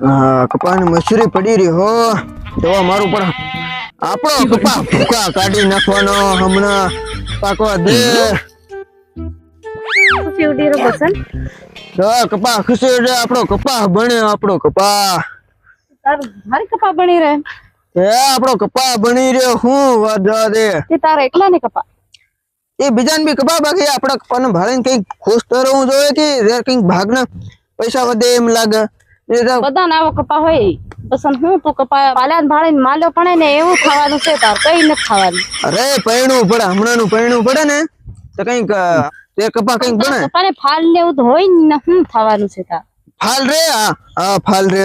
હા કપાની મસૂરી પડી રહી હો. દવા મારું પણ. આપણો કપા. ભૂકા કાઢી નાખવાનો હમણાં પાકવા દે. કપા ખુશી રે આપણો કપા બને આપણો કપા. મારી કપા બની રહે? એ આપણો કપા બની રહ્યો. હું વાત દે. તે તારા એકલા ને કપા. એ બીજાને બી કપા બાકી. આપણા કપાને ભાળીને કંઈક ખુશ તો રહેવું જોઈએ કે કંઈક ભાગના પૈસા વધે એમ લાગે. બધાને આવો કપા હોય. પસંદ હું તું કપા? પાલ્યા ને ભાળીને માલ્યો પડે ને એવું ખાવાનું છે તાર. કઈ નથી ખાવાનું. અરે પૈણું પડે હમણાંનું પૈણું પડે ને તો કંઈક તે કપા કંઈક બને. કપાને ફાલ ને એવું તો હોય ને શું થવાનું છે તાર. ફાલ રે આ ફાલ રે.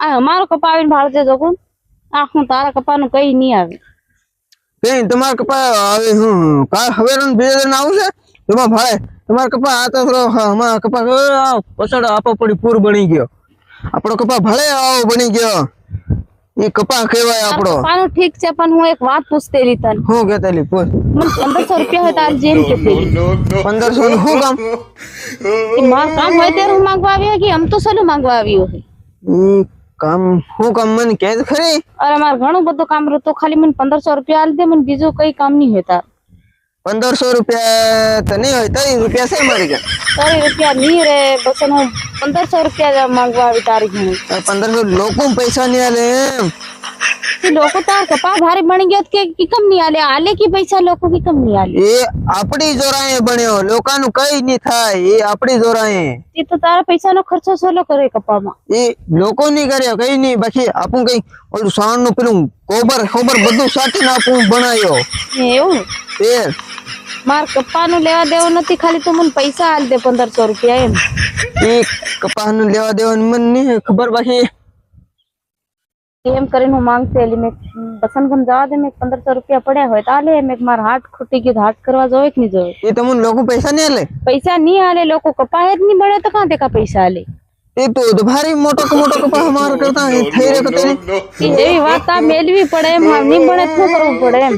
આ અમારો કપા આવીને ભાળજે જોગું આ હું તારા કપાનું કઈ નહીં આવે. બેન તમારા કપા આવે હું કા હવે બીજા દિન આવશે છે? એમાં ભાઈ તમારા કપા આ તો અમારા કપા પછાડ આપો પડી પૂર બની ગયો. આપણો કપા ભલે આવો બની ગયો. એ કપા કહેવાય આપણો. કપાનું ઠીક છે પણ હું એક વાત પૂછતી રહી તને. શું કેતેલી પૂછ મને પંદરસો રૂપિયા હતા જેમ કે 1500 નું શું કામ? માર કામ હોય ત્યારે હું માંગવા આવ્યો કે આમ તો સલું માંગવા આવ્યો હે કામ હું કામ મને કે તો ખરી? અરે મારે ઘણું બધું કામ રહ્યું તો ખાલી મને પંદરસો રૂપિયા આલ દે મને બીજું કઈ કામ નહીં હોય તાર. પંદરસો રૂપિયા તો નહીં હોય તરી રૂપિયા છે મારી કે તારી રૂપિયા નહીં રે બસ હું પંદરસો રૂપિયા માંગવા આવી તારી ઘણી પંદરસો લોકો પૈસા નહીં આલે એમ. લોકો તાર કપા ભારે બની ગયો કે કિકમ કમ નહીં આલે? આલે કે પૈસા લોકો કિકમ કમ નહીં આલે? એ આપણી જોરાએ બન્યો લોકાનું કઈ નહીં થાય એ આપણી જોરાએ. તે તો તારા પૈસાનો ખર્ચો સોલો કરે કપામાં. એ લોકો નહીં કર્યો કઈ નહીં. બાકી આપું કઈ ઓલું સાણનું પેલું કોબર ખોબર બધું સાટીને આપું બનાવ્યો. એવું? એ માર કપાનું લેવા દેવું નથી ખાલી તું મને પૈસા આલી દે પંદરસો રૂપિયા એમ એ કપાસનું લેવા દેવાનું મને નહીં ખબર બાકી એમ કરીને હું માંગતી એલી મેં બસનગમ જવા દે મેં પંદરસો રૂપિયા પડ્યા હોય તો આલે મેં મારા હાથ ખૂટી ગયું તો હાથ કરવા જોવે કે નહીં જોવે એ તમને લોકો પૈસા નહીં આલે પૈસા નહીં આલે લોકો કપાય જ નહીં મળે તો કાં તે કા પૈસા આલે એ તો તો ભારી મોટો કે મોટો કપાસ અમારો કરતા એ થઈ રહ્યો કે તેની એવી વાત આ મેલવી પડે એમ આમ નહીં મળે તો શું કરવું પડે એમ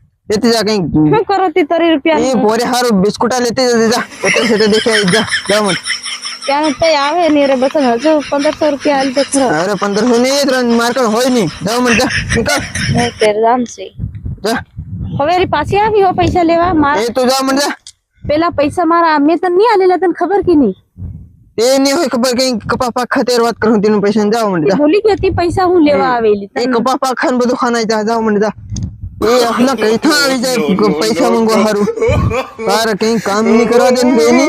વધના નીકળી લે લેતી જા કઈ શું કરો તી તરી રૂપિયા એ પોરે હારું બિસ્કુટા લેતી જજે જા હેતરે સેટે દેખાય જા જા મન ત્યાં કઈ આવે ને રે બસ હજુ પંદરસો રૂપિયા આલી દે ખરો અરે પંદરસો ની એ ત્રણ માર્કેટ હોય નહીં જા મન જા નીકળ નહીં તેર જામ છે જા હવે રી પાછી આવી હો પૈસા લેવા માર એ તો જા મન જા પેલા પૈસા મારા મેં તને નહીં આલેલા તને ખબર કે નહીં એ નહીં હોય ખબર કઈ કપા પાક ખાતેર વાત કરું તેનું પૈસા જાવ મને જા ભૂલી ગઈ હતી પૈસા હું લેવા આવેલી એ કપા પાક ખાન બધું ખાનાય જા જાવ મને જા એ આપના કઈ આવી જાય? પૈસા મંગવા સારું તારે કઈ કામ નહીં કરવા દે ને